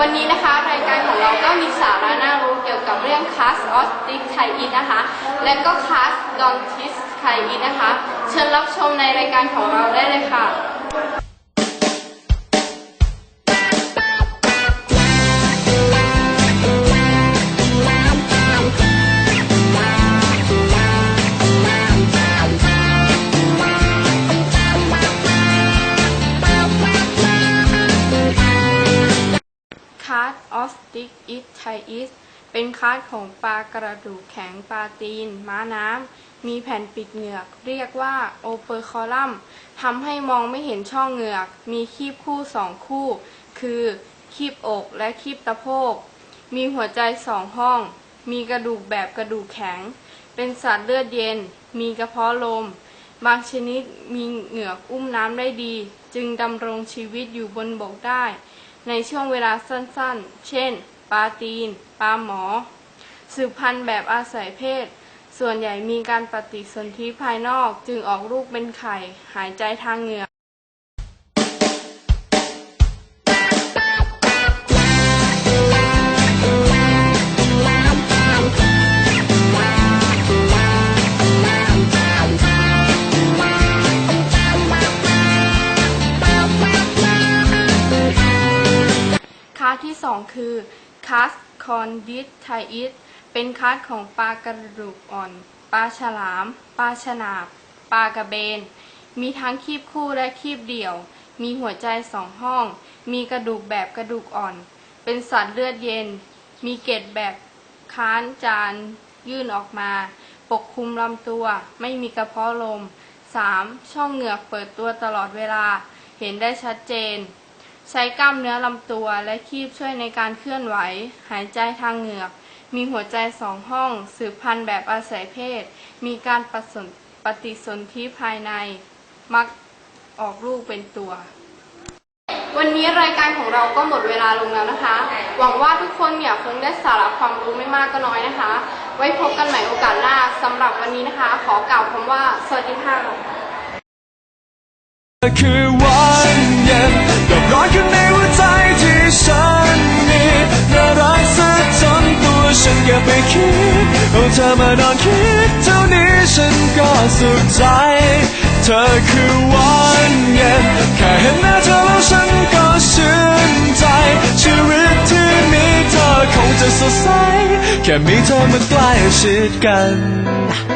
วันนี้นะคะรายการของเราก็มีสาระน่ารู้เกี่ยวกับเรื่อง Class o s t i c t h a i นะคะ และก็ Class d o n t i s t h a i นะคะ เชิญรับชมในรายการของเราได้เลยค่ะ คาร์ดออสติกอิสไทอิสเป็นคาร์ดของปลากระดูกแข็งปลาตีน ม้าน้ำ มีแผ่นปิดเหงือก เรียกว่าโอเปอร์คอลัมทำให้มองไม่เห็นช่องเหงือก มีคีบคู่สองคู่ คือคีบอกและคีบตะโพก มีหัวใจสองห้อง มีกระดูกแบบกระดูกแข็ง เป็นสัตว์เลือดเย็น มีกระเพาะลม บางชนิดมีเหงือกอุ้มน้ำได้ดี จึงดำรงชีวิตอยู่บนบกได้ ในช่วงเวลาสั้นๆ เช่น ปลาตีน ปลาหมอ สืบพันธุ์แบบอาศัยเพศ ส่วนใหญ่มีการปฏิสนธิภายนอกจึงออกลูกเป็นไข่ หายใจทางเหงือกาที่ 2 คือคาสคอนดิสไทอิสเป็นคาสของปลากระดูกอ่อน ปลาฉลาม ปลาฉนาบ ปลากระเบน มีทั้งคีบคู่และคีบเดี่ยว มีหัวใจสองห้อง มีกระดูกแบบกระดูกอ่อน เป็นสัตว์เลือดเย็น มีเกล็ดแบบค้านจานยื่นออกมา ปกคลุมลำตัว ไม่มีกระเพาะลม 3. ช่องเหงือกเปิดตัวตลอดเวลา เห็นได้ชัดเจน ใช้กล้ามเนื้อลำตัวและคีบช่วยในการเคลื่อนไหว หายใจทางเหงือก มีหัวใจสองห้อง สืบพันธุ์แบบอาศัยเพศ มีการปฏิสนปฏิสนธิภายใน มักออกลูกเป็นตัว วันนี้รายการของเราก็หมดเวลาลงแล้วนะคะ หวังว่าทุกคนเนี่ยคงได้สาระความรู้ไม่มากก็น้อยนะคะ ไว้พบกันใหม่โอกาสหน้าสำหรับวันนี้นะคะ ขอกล่าวคำว่า สวัสดีค่ะ คิดเอาเธอมานอนคิดเท่านี้ฉันก็สุขใจ เธอคือวันเย็นแค่เห็นหน้าเธอแล้วฉันก็ชื่นใจ ชีวิตที่มีเธอคงจะสดใส แค่มีเธอมาใกล้ชิดกัน